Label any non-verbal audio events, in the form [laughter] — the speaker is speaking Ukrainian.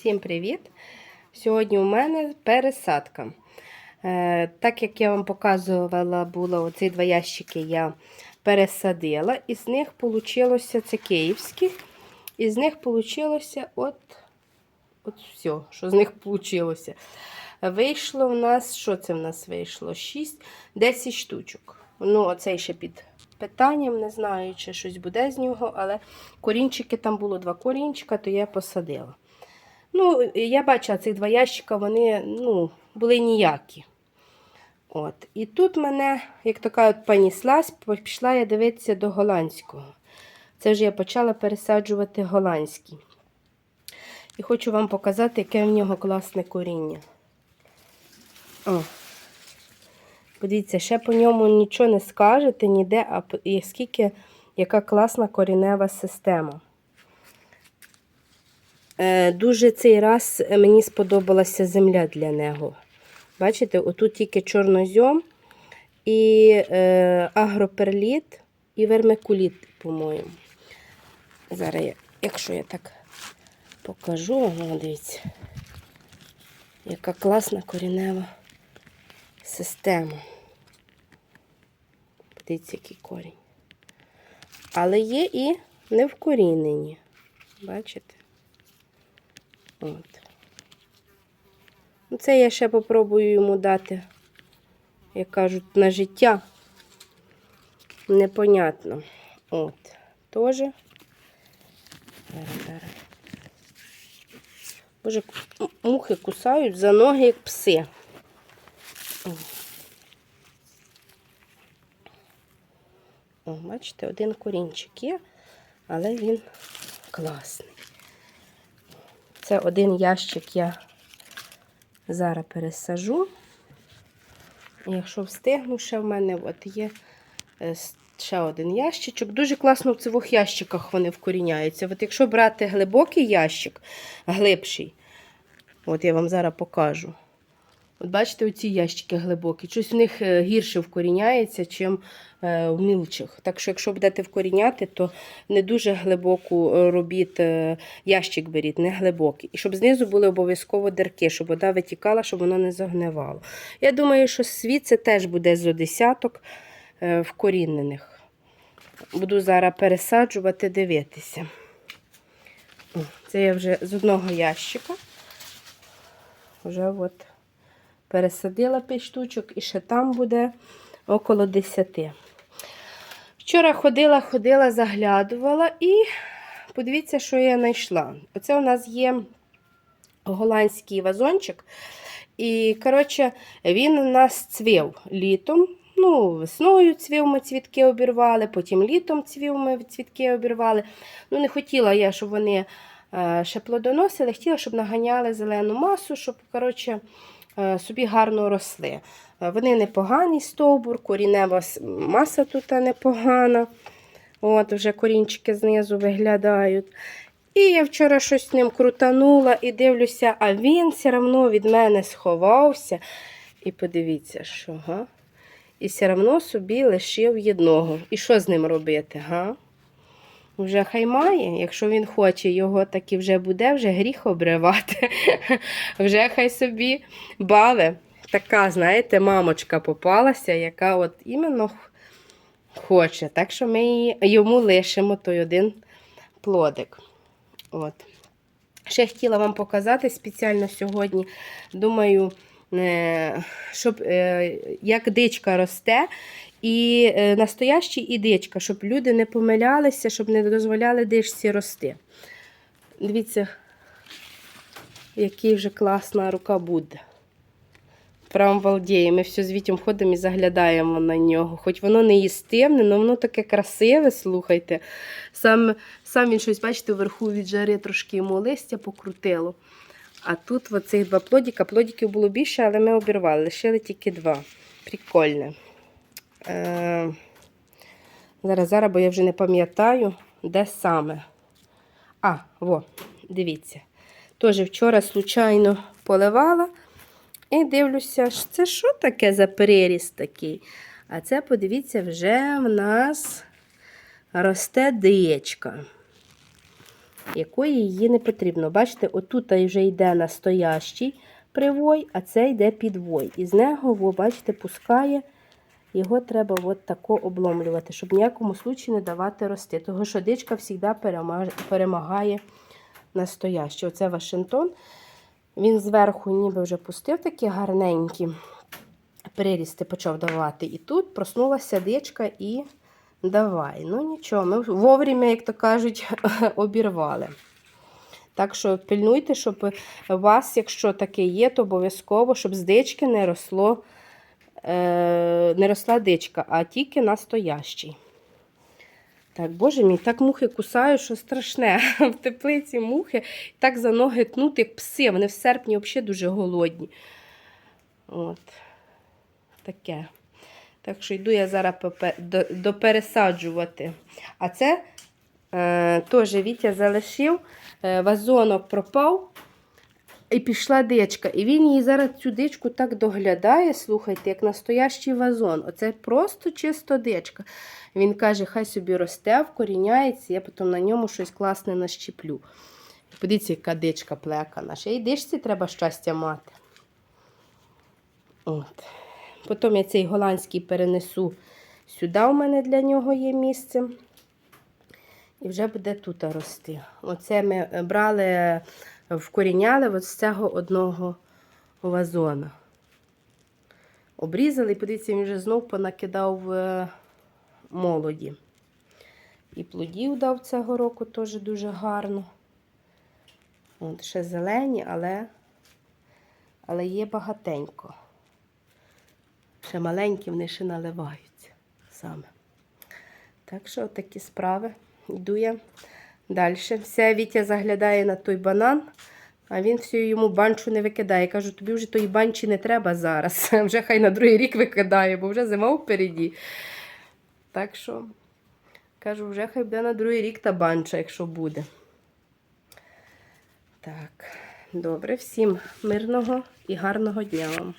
Всім привіт! Сьогодні у мене пересадка. Е, так як я вам показувала, було оці два ящики я пересадила, і з них вийшло це київські, і них вийшло от, от все, що з них вийшло. Вийшло у нас, що це в нас вийшло? 6, 10 штучок. Ну, оцей ще під питанням, не знаю, чи щось буде з нього, але корінчики там було два корінчика, то я посадила. Ну, я бачила цих два ящика, вони ну, були ніякі. От. І тут мене, як то кажуть, поніслась, пішла я дивитися до голландського. Це вже я почала пересаджувати голландський. І хочу вам показати, яке в нього класне коріння. О. Подивіться, ще по ньому нічого не скажете ніде, а скільки, яка класна корінева система. Е, Дуже цей раз мені сподобалася земля для нього. Бачите, отут тільки чорнозьом і е, агроперліт і вермикуліт, по-моєму. Зараз, я, якщо я так покажу, ну, дивіться, яка класна корінева система. Дивіться, який корінь. Але є і невкорінені. Бачите? От. Ну, Це я ще попробую йому дати, як кажуть, на життя. Непонятно. От. Тоже. Боже, мухи кусають за ноги, як пси. О, бачите, один корінчик є, але він класний. Це один ящик я зараз пересажу. Якщо встигну, ще в мене от є е, ще один ящичок. Дуже класно в цих ящиках вони вкоріняються. От Якщо брати глибокий ящик, глибший, от я вам зараз покажу. От бачите, оці ящики глибокі. Щось в них е, гірше вкоріняється, ніж в мілчих. Так що, якщо будете вкоріняти, то не дуже глибоку е, робіть е, ящик беріть, не глибокий. І щоб знизу були обов'язково дирки, щоб вода витікала, щоб воно не загнивало. Я думаю, що світ це теж буде з десяток вкорінених. Буду зараз пересаджувати, дивитися. Це я вже з одного ящика. Вже от пересадила 5 штучок і ще там буде около 10. Вчора ходила, ходила, заглядувала і подивіться, що я знайшла. Оце у нас є голландський вазончик. І, коротше, він у нас цвів літом. Ну, Весною цвів ми цвітки обірвали, потім літом цвів ми цвітки обірвали. Ну, Не хотіла я, щоб вони ще плодоносили, хотіла, щоб наганяли зелену масу, щоб коротше, собі гарно росли. Вони непогані стовбур, корінева маса тут непогана. От, Вже корінчики знизу виглядають. І я вчора щось з ним крутанула і дивлюся, а він все одно від мене сховався. І подивіться, що. га? І все одно собі лишив єдного. І що з ним робити? га? Вже хай має, якщо він хоче, його так і вже буде, вже гріх обривати. [laughs] Вже хай собі баве. Така, знаєте, мамочка попалася, яка от іменно хоче. Так що ми йому лишимо той один плодик. От. Ще хотіла вам показати спеціально сьогодні. Думаю, е, щоб е, як дичка росте, і е, настоящий і дичка, щоб люди не помилялися, щоб не дозволяли дичці рости. Дивіться, який вже класна рука буде. Прям балдіє. Ми все з Вітєм ходимо і заглядаємо на нього. Хоч воно не їстивне, але воно таке красиве, слухайте. Сам сам він щось, бачите, вверху від жари трошки йому листя покрутило. А тут оцих два плодіка. Плодіків було більше, але ми обірвали. Лишили тільки два. Прикольне. Е, Зараз, зараз, бо я вже не пам'ятаю, де саме. А, во, дивіться. Теж вчора, случайно, поливала. І дивлюся, це що таке за переріст такий? А це, подивіться, вже в нас росте дичка. якої її не потрібно. Бачите, отут вже йде настоящий привой, а це йде підвой. І з нього, бачите, пускає. Його треба от тако обломлювати, щоб в ніякому случаї не давати рости. Тому що дичка завжди перемагає настоящий. Оце Вашингтон. Він зверху ніби вже пустив такі гарненькі прирісти почав давати. І тут проснулася дичка і давай. Ну нічого, ми вовремя, як то кажуть, [laughs] обірвали. Так що пильнуйте, щоб у вас, якщо таке є, то обов'язково, щоб з дички не росло, не росла дичка, а тільки настоящий. Так, боже мій, так мухи кусають, що страшне. [laughs] В теплиці мухи так за ноги тнуть, як пси. Вони в серпні взагалі дуже голодні. От. Таке. Так що йду я зараз допересаджувати. А це е, теж Вітя залишив, е, вазонок пропав. І пішла дичка. І він її зараз цю дичку так доглядає, слухайте, як настоящий вазон. Оце просто чисто дичка. Він каже, хай собі росте, вкоріняється, я потім на ньому щось класне нащіплю. Подивіться, яка дичка плекана. Ще й дичці треба щастя мати. От. Потім я цей голландський перенесу сюди, у мене для нього є місце. І вже буде тут рости. Оце ми брали, вкоріняли от з цього одного вазона. Обрізали, і подивіться, він вже знов понакидав е, молоді. І плодів дав цього року теж дуже гарно. От, ще зелені, але, але є багатенько. Ще маленькі, вони ще наливаються саме. Так що такі справи. Йду я далі. Все, Вітя заглядає на той банан, а він всю йому банчу не викидає. Кажу, тобі вже тої банчі не треба зараз. [laughs] Вже хай на другий рік викидає, бо вже зима впереді. Так що, кажу, вже хай буде на другий рік та банча, якщо буде. Так, добре, всім мирного і гарного дня вам.